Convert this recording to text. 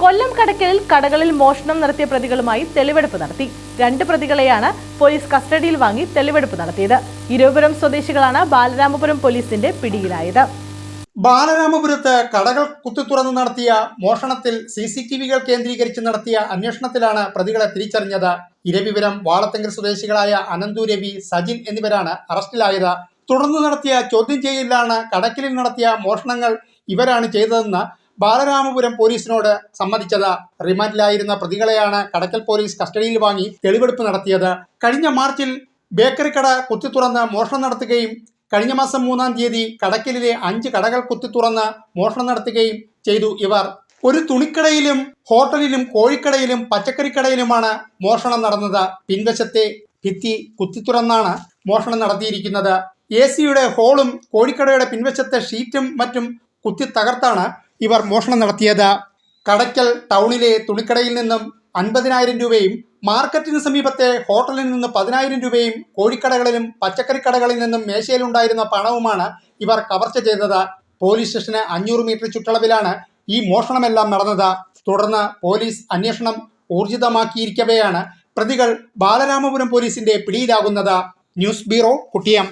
കൊല്ലം കടക്കലിൽ കടകളിൽ മോഷണം നടത്തിയ പ്രതികളുമായി തെളിവെടുപ്പ് നടത്തി. രണ്ട് പ്രതികളെയാണ് പോലീസ് കസ്റ്റഡിയിൽ വാങ്ങി തെളിവെടുപ്പ് നടത്തിയത്. ഇരുപുരം സ്വദേശികളാണ് ബാലരാമപുരം പോലീസിന്റെ പിടിയിലായത്. ബാലരാമപുരത്ത് കടകൾ കുത്തിത്തുറന്ന് നടത്തിയ മോഷണത്തിൽ സി സി ടി വികൾ കേന്ദ്രീകരിച്ച് നടത്തിയ അന്വേഷണത്തിലാണ് പ്രതികളെ തിരിച്ചറിഞ്ഞത്. ഇരവിപുരം വാളത്തങ്കൽ സ്വദേശികളായ അനന്തു രവി സജിൻ എന്നിവരാണ് അറസ്റ്റിലായത്. തുടർന്ന് നടത്തിയ ചോദ്യം ചെയ്യലിലാണ് കടക്കിലിൽ നടത്തിയ മോഷണങ്ങൾ ഇവരാണ് ചെയ്തതെന്ന് ബാലരാമപുരം പോലീസിനോട് സമ്മതിച്ചത്. റിമാൻഡിലായിരുന്ന പ്രതികളെയാണ് കടക്കൽ പോലീസ് കസ്റ്റഡിയിൽ വാങ്ങി തെളിവെടുപ്പ് നടത്തിയത്. കഴിഞ്ഞ മാർച്ചിൽ ബേക്കറി കട കുത്തിത്തുറന്ന് മോഷണം നടത്തുകയും കഴിഞ്ഞ മാസം മൂന്നാം തീയതി കടക്കലിലെ അഞ്ച് കടകൾ കുത്തിത്തുറന്ന് മോഷണം നടത്തുകയും ചെയ്തു ഇവർ. ഒരു തുണിക്കടയിലും ഹോട്ടലിലും കോഴിക്കടയിലും പച്ചക്കറിക്കടയിലുമാണ് മോഷണം നടന്നത്. പിൻവശത്തെ ഭിത്തി കുത്തിത്തുറന്നാണ് മോഷണം നടത്തിയിരിക്കുന്നത്. എ സിയുടെ ഹോളും കോഴിക്കടയുടെ പിൻവശത്തെ ഷീറ്റും മറ്റും കുത്തി തകർത്താണ് ഇവർ മോഷണം നടത്തിയത്. കടയ്ക്കൽ ടൗണിലെ തുണിക്കടയിൽ നിന്നും അൻപതിനായിരം രൂപയും മാർക്കറ്റിന് സമീപത്തെ ഹോട്ടലിൽ നിന്ന് പതിനായിരം രൂപയും കോഴിക്കടകളിലും പച്ചക്കറി പച്ചക്കറിക്കടകളിൽ നിന്നും മേശയിലുണ്ടായിരുന്ന പണവുമാണ് ഇവർ കവർച്ച ചെയ്തത്. പോലീസ് സ്റ്റേഷന് അഞ്ഞൂറ് മീറ്റർ ചുറ്റളവിലാണ് ഈ മോഷണമെല്ലാം നടന്നത്. തുടർന്ന് പോലീസ് അന്വേഷണം ഊർജിതമാക്കിയിരിക്കവെയാണ് പ്രതികൾ ബാലരാമപുരം പോലീസിന്റെ പിടിയിലാകുന്നത്. News bureau കുട്ടിയം.